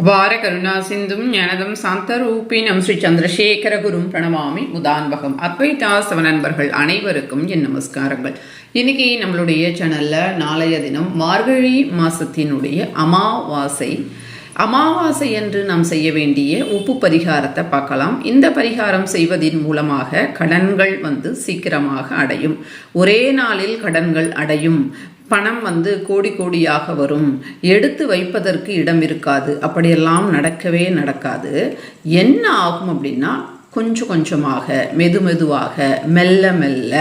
அபார கருணா சிந்தும் ஞானதம் சாந்தரூபினம் ஸ்ரீ சந்திரசேகர குரும் பிரணமாமி முதான்பகம் அத்வைதாசவ நண்பர்கள் அனைவருக்கும் என் நமஸ்காரங்கள். இன்னைக்கு நம்மளுடைய சேனல்ல நாளைய தினம் மார்கழி மாசத்தினுடைய அமாவாசை. அமாவாசை என்று நாம் செய்ய வேண்டிய உப்பு பரிகாரத்தை பார்க்கலாம். இந்த பரிகாரம் செய்வதின் மூலமாக கடன்கள் வந்து சீக்கிரமாக அடையும். ஒரே நாளில் கடன்கள் அடையும். பணம் வந்து கோடி கோடியாக வரும். எடுத்து வைப்பதற்கு இடம் இருக்காது. அப்படியெல்லாம் நடக்கவே நடக்காது. என்ன ஆகும் அப்படின்னா கொஞ்சம் கொஞ்சமாக மெது மெதுவாக மெல்ல மெல்ல.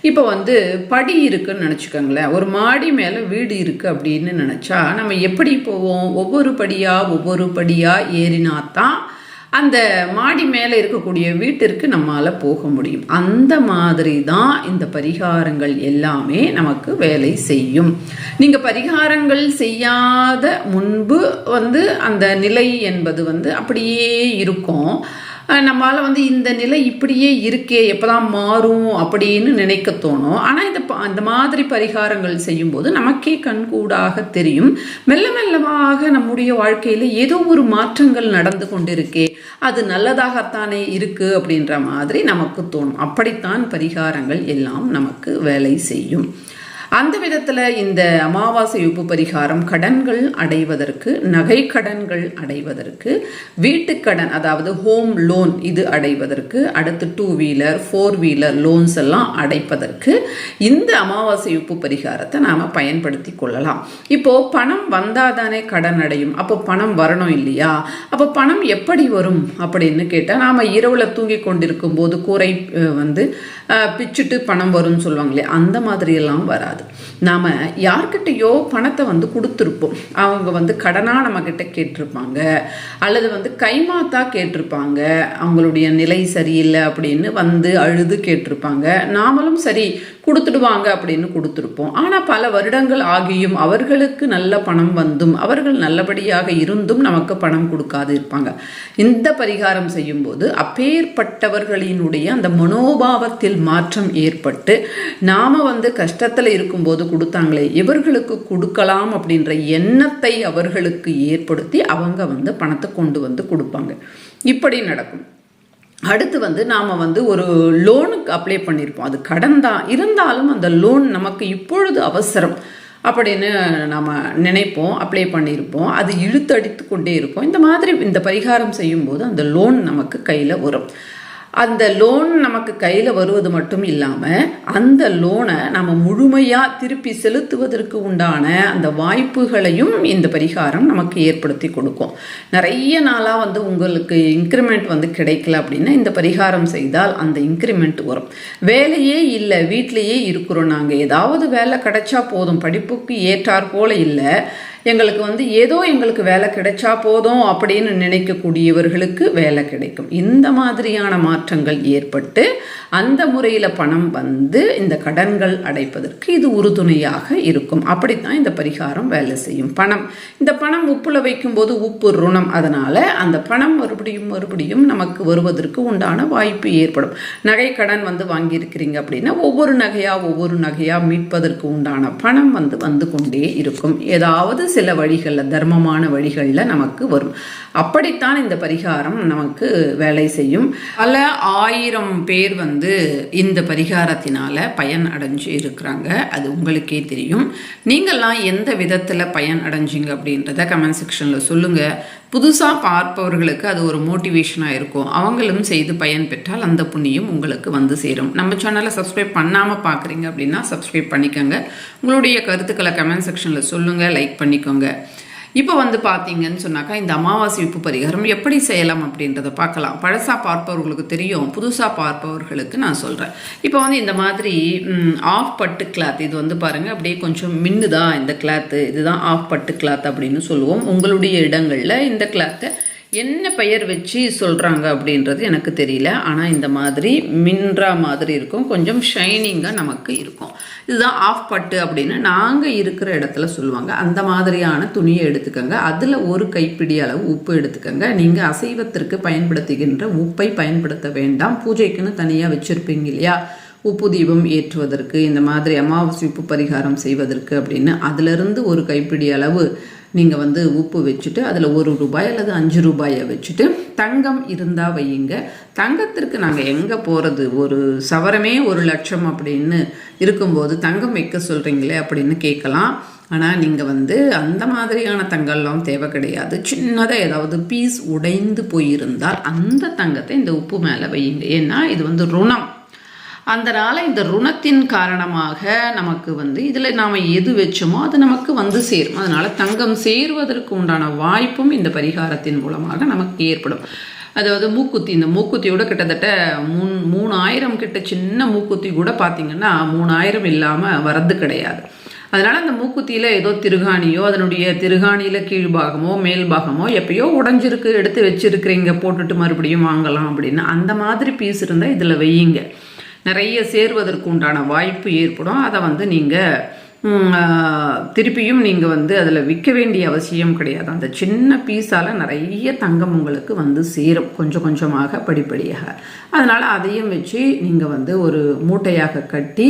இப்போ வந்து படி இருக்குன்னு நினச்சிக்கோங்களேன். ஒரு மாடி மேலே வீடு இருக்குது அப்படின்னு நினச்சா நம்ம எப்படி போவோம்? ஒவ்வொரு படியாக ஒவ்வொரு படியாக ஏறினா தான் அந்த மாடி மேலே இருக்கக்கூடிய வீட்டிற்கு நம்மால் போக முடியும். அந்த மாதிரி தான் இந்த பரிகாரங்கள் எல்லாமே நமக்கு வேலை செய்யும். நீங்கள் பரிகாரங்கள் செய்யாத முன்பு வந்து அந்த நிலை என்பது வந்து அப்படியே இருக்கும். நம்மளால் வந்து இந்த நிலை இப்படியே இருக்கே எப்போதான் மாறும் அப்படின்னு நினைக்க தோணும். ஆனால் இந்த அந்த மாதிரி பரிகாரங்கள் செய்யும்போது நமக்கே கண்கூடாக தெரியும். மெல்ல மெல்லமாக நம்முடைய வாழ்க்கையில் ஏதோ ஒரு மாற்றங்கள் நடந்து கொண்டிருக்கே அது நல்லதாகத்தானே இருக்குது அப்படின்ற மாதிரி நமக்கு தோணும். அப்படித்தான் பரிகாரங்கள் எல்லாம் நமக்கு வேலை செய்யும். அந்த விதத்தில் இந்த அமாவாசை உப்பு பரிகாரம் கடன்கள் அடைவதற்கு நகை கடன்கள் அடைவதற்கு வீட்டுக்கடன் அதாவது ஹோம் லோன் இது அடைவதற்கு அடுத்து two wheeler four wheeler loans எல்லாம் அடைப்பதற்கு இந்த அமாவாசை உப்பு பரிகாரத்தை நாம் பயன்படுத்தி கொள்ளலாம். இப்போது பணம் வந்தால் தானே கடன் அடையும். அப்போ பணம் வரணும் இல்லையா? அப்போ பணம் எப்படி வரும் அப்படின்னு கேட்டால் நாம் இரவில் தூங்கி கொண்டிருக்கும் போது கூரை வந்து பிச்சுட்டு பணம் வரும்னு சொல்லுவாங்களே அந்த மாதிரியெல்லாம் வராது. நாம் யார்கிட்டயோ பணத்தை வந்து கொடுத்துருப்போம். அவங்க வந்து கடனாக நம்மக்கிட்ட கேட்டிருப்பாங்க. அல்லது வந்து கைமாத்தா கேட்டிருப்பாங்க. அவங்களுடைய நிலை சரியில்லை அப்படின்னு வந்து அழுது கேட்டிருப்பாங்க. நாமளும் சரி கொடுத்துடுவாங்க அப்படின்னு கொடுத்துருப்போம். ஆனால் பல வருடங்கள் ஆகியும் அவர்களுக்கு நல்ல பணம் வந்தும் அவர்கள் நல்லபடியாக இருந்தும் நமக்கு பணம் கொடுக்காது இருப்பாங்க. இந்த பரிகாரம் செய்யும்போது அப்பேற்பட்டவர்களினுடைய அந்த மனோபாவத்தில் மாற்றம் ஏற்பட்டு நாம் வந்து கஷ்டத்தில் இருக்கும்போது கொடுத்தாங்களே இவர்களுக்கு கொடுக்கலாம் அப்படின்ற எண்ணத்தை அவர்களுக்கு ஏற்படுத்தி அவங்க வந்து பணத்தை கொண்டு வந்து கொடுப்பாங்க. இப்படி நடக்கும். அடுத்து வந்து நாம் வந்து ஒரு லோனுக்கு அப்ளை பண்ணியிருப்போம் அது கடன் தான். இருந்தாலும் அந்த லோன் நமக்கு இப்பொழுது அவசரம் அப்படின்னு நம்ம நினைப்போம் அப்ளை பண்ணியிருப்போம் அது இழுத்தடித்து கொண்டே இருக்கும். இந்த மாதிரி இந்த பரிகாரம் செய்யும்போது அந்த லோன் நமக்கு கையில் வரும். அந்த லோன் நமக்கு கையில் வருவது மட்டும் இல்லாமல் அந்த லோனை நம்ம முழுமையாக திருப்பி செலுத்துவதற்கு உண்டான அந்த வாய்ப்புகளையும் இந்த பரிகாரம் நமக்கு ஏற்படுத்தி கொடுக்கும். நிறைய நாளாக வந்து உங்களுக்கு இன்க்ரிமெண்ட் வந்து கிடைக்கல அப்படின்னா இந்த பரிகாரம் செய்தால் அந்த இன்க்ரிமெண்ட் வரும். வேலையே இல்லை வீட்டிலையே இருக்கிறோம் நாங்கள் ஏதாவது வேலை கிடைச்சா போதும் படிப்புக்கு ஏற்றார் போல இல்லை எங்களுக்கு வந்து ஏதோ எங்களுக்கு வேலை கிடைச்சா போதும் அப்படின்னு நினைக்கக்கூடியவர்களுக்கு வேலை கிடைக்கும். இந்த மாதிரியான மாற்றங்கள் ஏற்பட்டு அந்த முறையில் பணம் வந்து இந்த கடன்கள் அடைப்பதற்கு இது உறுதுணையாக இருக்கும். அப்படித்தான் இந்த பரிகாரம் வேலை செய்யும். பணம் இந்த பணம் உப்புல வைக்கும்போது உப்பு ருணம் அதனால் அந்த பணம் மறுபடியும் மறுபடியும் நமக்கு வருவதற்கு உண்டான வாய்ப்பு ஏற்படும். நகை கடன் வந்து வாங்கியிருக்கிறீங்க அப்படின்னா ஒவ்வொரு நகையாக ஒவ்வொரு நகையாக மீட்பதற்கு உண்டான பணம் வந்து வந்து கொண்டே இருக்கும். ஏதாவது சில வழிகளில் தர்மமான வழிகளில் நமக்கு வரும். அப்படித்தான் இந்த பரிகாரம் நமக்கு வேலை செய்யும். பல ஆயிரம் பேர் வந்து இந்த பரிகாரத்தினால பயன் அடைஞ்சு இருக்கிறாங்க. அது உங்களுக்கே தெரியும். நீங்கள்லாம் எந்த விதத்தில் பயன் அடைஞ்சிங்க அப்படின்றத கமெண்ட் செக்ஷனில் சொல்லுங்கள் புதுசாக பார்ப்பவர்களுக்கு அது ஒரு மோட்டிவேஷனாக இருக்கும். அவங்களும் செய்து பயன் பெற்றால் அந்த புண்ணியம் உங்களுக்கு வந்து சேரும். நம்ம சேனலை சப்ஸ்கிரைப் பண்ணாமல் பார்க்குறீங்க அப்படின்னா சப்ஸ்கிரைப் பண்ணிக்கோங்க. உங்களுடைய கருத்துக்களை கமெண்ட் செக்ஷனில் சொல்லுங்கள் லைக் பண்ணிக்கோங்க. இப்போ வந்து பார்த்தீங்கன்னு சொன்னாக்கா இந்த அமாவாசை உப்பு பரிகாரம் எப்படி செய்யலாம் அப்படின்றத பார்க்கலாம். பழசாக பார்ப்பவர்களுக்கு தெரியும் புதுசாக பார்ப்பவர்களுக்கு நான் சொல்கிறேன் இப்போ வந்து இந்த மாதிரி ஆஃப் பட்டு கிளாத் இது வந்து பாருங்கள் அப்படியே கொஞ்சம் மின்னுதான் இந்த கிளாத்து இதுதான் ஆஃப் பட்டு கிளாத் அப்படின்னு சொல்லுவோம். உங்களுடைய இடங்களில் இந்த கிளாத்தை என்ன பெயர் வச்சு சொல்கிறாங்க அப்படின்றது எனக்கு தெரியல. ஆனால் இந்த மாதிரி மின்ரா மாதிரி இருக்கும். கொஞ்சம் ஷைனிங்காக நமக்கு இருக்கும். இதுதான் ஆஃப் பட்டு அப்படின்னு நாங்கள் இருக்கிற இடத்துல சொல்லுவாங்க. அந்த மாதிரியான துணியை எடுத்துக்கோங்க. அதில் ஒரு கைப்பிடி அளவு உப்பு எடுத்துக்கோங்க. நீங்கள் அசைவத்திற்கு பயன்படுத்துகின்ற உப்பை பயன்படுத்த வேண்டாம். பூஜைக்குன்னு தனியாக வச்சுருப்பீங்க இல்லையா? உப்பு தீபம் ஏற்றுவதற்கு இந்த மாதிரி அமாவாசை உப்பு பரிகாரம் செய்வதற்கு அப்படின்னு. அதிலிருந்து ஒரு கைப்பிடி அளவு நீங்கள் வந்து உப்பு வச்சுட்டு அதில் ஒரு ரூபாய் அல்லது அஞ்சு ரூபாயை வச்சுட்டு தங்கம் இருந்தால் வையுங்க. தங்கத்திற்கு நாங்கள் எங்கே போகிறது ஒரு சவரமே ஒரு லட்சம் அப்படின்னு இருக்கும்போது தங்கம் வைக்க சொல்கிறீங்களே அப்படின்னு கேட்கலாம். ஆனால் நீங்கள் வந்து அந்த மாதிரியான தங்கம்லாம் தேவை கிடையாது. சின்னதாக ஏதாவது பீஸ் உடைந்து போயிருந்தால் அந்த தங்கத்தை இந்த உப்பு மேலே வையுங்க. ஏன்னா இது வந்து ருணம். அதனால் இந்த ருணத்தின் காரணமாக நமக்கு வந்து இதில் நாம் எது வச்சோமோ அது நமக்கு வந்து சேரும். அதனால் தங்கம் சேருவதற்கு உண்டான வாய்ப்பும் இந்த பரிகாரத்தின் மூலமாக நமக்கு ஏற்படும். அதாவது மூக்குத்தி இந்த மூக்குத்தியோட கிட்டத்தட்ட மூணு மூணாயிரம் கிட்ட சின்ன மூக்குத்தி கூட பார்த்திங்கன்னா மூணாயிரம் இல்லாமல் வரது கிடையாது. அதனால் அந்த மூக்குத்தியில் ஏதோ திருகாணியோ அதனுடைய திருகாணியில் கீழ்பாகமோ மேல் பாகமோ எப்பயோ உடஞ்சிருக்கு எடுத்து வச்சுருக்கிறீங்க போட்டுட்டு மறுபடியும் வாங்கலாம் அப்படின்னு அந்த மாதிரி பீஸ் இருந்தால் இதில் வையுங்க. நிறைய சேர்வதற்கு உண்டான வாய்ப்பு ஏற்படும். அதை வந்து நீங்கள் திருப்பியும் நீங்கள் வந்து அதில் விற்க வேண்டிய அவசியம் கிடையாது. அந்த சின்ன பீஸால் நிறைய தங்கம் உங்களுக்கு வந்து சேரும் கொஞ்சம் கொஞ்சமாக படிப்படியாக. அதனால் அதையும் வச்சு நீங்கள் வந்து ஒரு மூட்டையாக கட்டி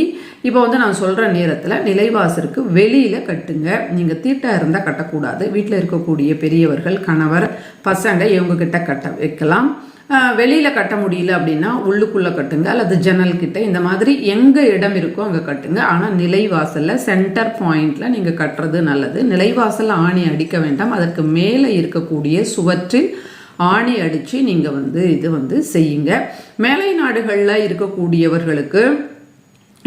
இப்போ வந்து நான் சொல்கிற நேரத்தில் நிலைவாசருக்கு வெளியில் கட்டுங்க. நீங்கள் தீட்டாக இருந்தால் கட்டக்கூடாது. வீட்டில் இருக்கக்கூடிய பெரியவர்கள் கணவர் பசங்க இவங்கக்கிட்ட கட்ட வைக்கலாம். வெளியில் கட்ட முடியல அப்படின்னா உள்ளுக்குள்ளே கட்டுங்க. அல்லது ஜன்னல் கிட்ட இந்த மாதிரி எங்கே இடம் இருக்கோ அங்கே கட்டுங்க. ஆனால் நிலைவாசலில் சென்டர் பாயிண்டில் நீங்கள் கட்டுறது நல்லது. நிலைவாசலில் ஆணி அடிக்க வேண்டாம். அதற்கு மேலே இருக்கக்கூடிய சுவற்றில் ஆணி அடித்து நீங்கள் வந்து இது வந்து செய்யுங்க. மேலை நாடுகளில் இருக்கக்கூடியவர்களுக்கு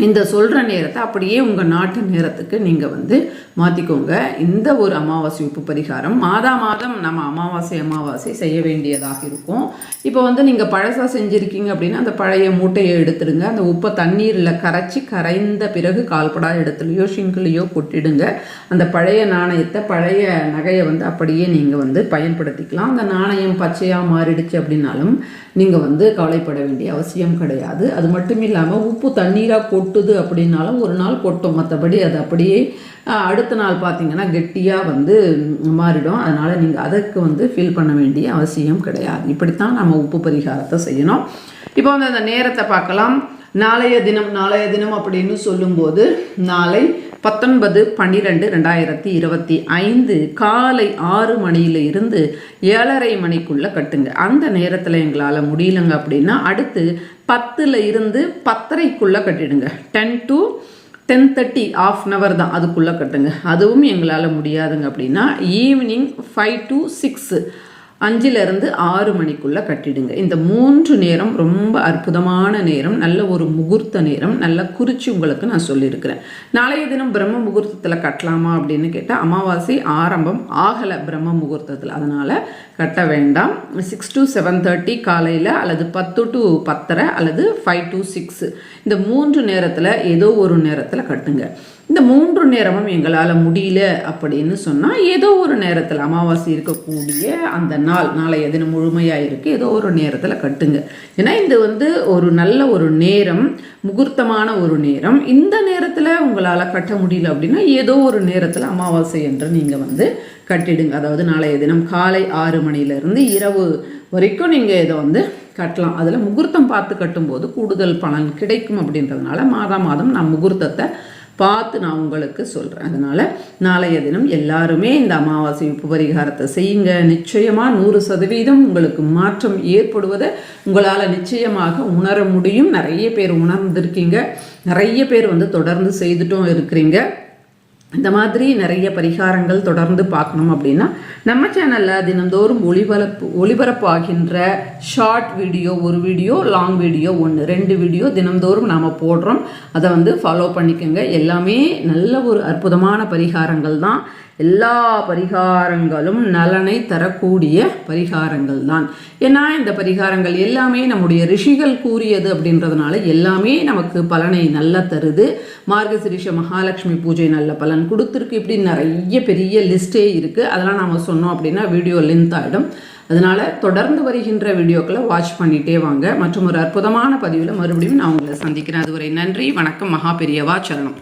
இந்த சொல்கிற நேரத்தை அப்படியே உங்கள் நாட்டு நேரத்துக்கு நீங்கள் வந்து மாற்றிக்கோங்க இந்த ஒரு அமாவாசை உப்பு பரிகாரம் மாதா மாதம் நம்ம அமாவாசை அமாவாசை செய்ய வேண்டியதாக இருக்கும். இப்போ வந்து நீங்கள் பழசாக செஞ்சுருக்கீங்க அப்படின்னா அந்த பழைய மூட்டையை எடுத்துடுங்க. அந்த உப்பை தண்ணீரில் கரைச்சி கரைந்த பிறகு கால்படா இடத்துலையோ ஷிங்கிலையோ கொட்டிடுங்க. அந்த பழைய நாணயத்தை பழைய நகையை வந்து அப்படியே நீங்கள் வந்து பயன்படுத்திக்கலாம். அந்த நாணயம் பச்சையாக மாறிடுச்சு அப்படின்னாலும் நீங்கள் வந்து கவலைப்பட வேண்டிய அவசியம் கிடையாது. அது மட்டும் இல்லாமல் உப்பு தண்ணீராக கொட்டுது அப்படின்னாலும் ஒரு நாள் கொட்டும். மற்றபடி அது அப்படியே அடுத்த நாள் பார்த்தீங்கன்னா கெட்டியாக வந்து மாறிடும். அதனால் நீங்கள் அதற்கு வந்து ஃபில் பண்ண வேண்டிய அவசியம் கிடையாது. இப்படித்தான் நம்ம உப்பு பரிகாரத்தை செய்யணும். இப்போ வந்து அந்த நேரத்தை பார்க்கலாம். நாளைய தினம் நாளைய தினம் அப்படின்னு சொல்லும்போது நாளை பத்தொன்பது பன்னிரெண்டு ரெண்டாயிரத்தி இருபத்தி ஐந்து காலை ஆறு மணியில இருந்து ஏழரை மணிக்குள்ளே கட்டுங்க. அந்த நேரத்தில் எங்களால் முடியலங்க அப்படின்னா அடுத்து பத்தில் இருந்து பத்தரைக்குள்ளே கட்டிடுங்க. Ten to ten thirty half an hour தான் அதுக்குள்ளே கட்டுங்க. அதுவும் எங்களால் முடியாதுங்க அப்படின்னா ஈவினிங் ஃபைவ் டு சிக்ஸு அஞ்சிலிருந்து ஆறு மணிக்குள்ளே கட்டிடுங்க. இந்த மூன்று நேரம் ரொம்ப அற்புதமான நேரம் நல்ல ஒரு முகூர்த்த நேரம் நல்ல குறித்து உங்களுக்கு நான் சொல்லியிருக்கிறேன். நாளைய தினம் பிரம்ம முகூர்த்தத்தில் கட்டலாமா அப்படின்னு கேட்டால் அமாவாசை ஆரம்பம் ஆகலை பிரம்ம முகூர்த்தத்தில். அதனால் கட்ட வேண்டாம். சிக்ஸ் டு செவன் தேர்ட்டி காலையில் அல்லது பத்து டு பத்தரை அல்லது ஃபைவ் டு சிக்ஸ் இந்த மூன்று நேரத்தில் ஏதோ ஒரு நேரத்தில் கட்டுங்க. இந்த மூன்று நேரமும் எங்களால் முடியல அப்படின்னு சொன்னால் ஏதோ ஒரு நேரத்தில் அமாவாசை இருக்கக்கூடிய அந்த நாள் நாளைய தினம் முழுமையாக இருக்குது ஏதோ ஒரு நேரத்தில் கட்டுங்க. ஏன்னா இது வந்து ஒரு நல்ல ஒரு நேரம் முகூர்த்தமான ஒரு நேரம். இந்த நேரத்தில் உங்களால் கட்ட முடியல அப்படின்னா ஏதோ ஒரு நேரத்தில் அமாவாசை என்று நீங்கள் வந்து கட்டிடுங்க. அதாவது நாளைய தினம் காலை ஆறு மணிலேருந்து இரவு வரைக்கும் நீங்கள் இதை வந்து கட்டலாம். அதில் முகூர்த்தம் பார்த்து கட்டும்போது கூடுதல் பலன் கிடைக்கும் அப்படின்றதுனால மாதம் மாதம் நான் முகூர்த்தத்தை பார்த்து நான் உங்களுக்கு சொல்கிறேன் அதனால் நாளைய தினம் எல்லாருமே இந்த அமாவாசை உப்பு பரிகாரத்தை செய்யுங்க. நிச்சயமாக நூறு சதவீதம் உங்களுக்கு மாற்றம் ஏற்படுவதை உங்களால் நிச்சயமாக உணர முடியும். நிறைய பேர் உணர்ந்திருக்கீங்க. நிறைய பேர் வந்து தொடர்ந்து செய்துட்டும் இருக்கிறீங்க. இந்த மாதிரி நிறைய பரிகாரங்கள் தொடர்ந்து பார்க்கணும் அப்படின்னா நம்ம சேனலில் தினந்தோறும் ஒளிபரப்பு ஒளிபரப்பு ஆகின்ற ஷார்ட் வீடியோ ஒரு வீடியோ லாங் வீடியோ ஒன்று ரெண்டு வீடியோ தினந்தோறும் நாம் போடுறோம். அதை வந்து ஃபாலோ பண்ணிக்கோங்க. எல்லாமே நல்ல ஒரு அற்புதமான பரிகாரங்கள் தான். எல்லா பரிகாரங்களும் நலனை தரக்கூடிய பரிகாரங்கள் தான் ஏன்னா இந்த பரிகாரங்கள் எல்லாமே நம்முடைய ரிஷிகள் கூறியது அப்படின்றதுனால எல்லாமே நமக்கு பலனை நல்லா தருது. மார்கசிரிஷ மகாலட்சுமி பூஜை நல்ல பலன் கொடுத்துருக்கு. இப்படி நிறைய பெரிய லிஸ்டே இருக்குது அதெல்லாம் நாம் சொன்னோம் அப்படின்னா வீடியோ லென்த் ஆகிடும் அதனால் தொடர்ந்து வருகின்ற வீடியோக்களை வாட்ச் பண்ணிகிட்டே வாங்க. மற்றும் ஒரு அற்புதமான பதிவில் மறுபடியும் நான் உங்களை சந்திக்கிறேன். அதுவரை நன்றி. வணக்கம். மகா பெரியவா. சரணம்.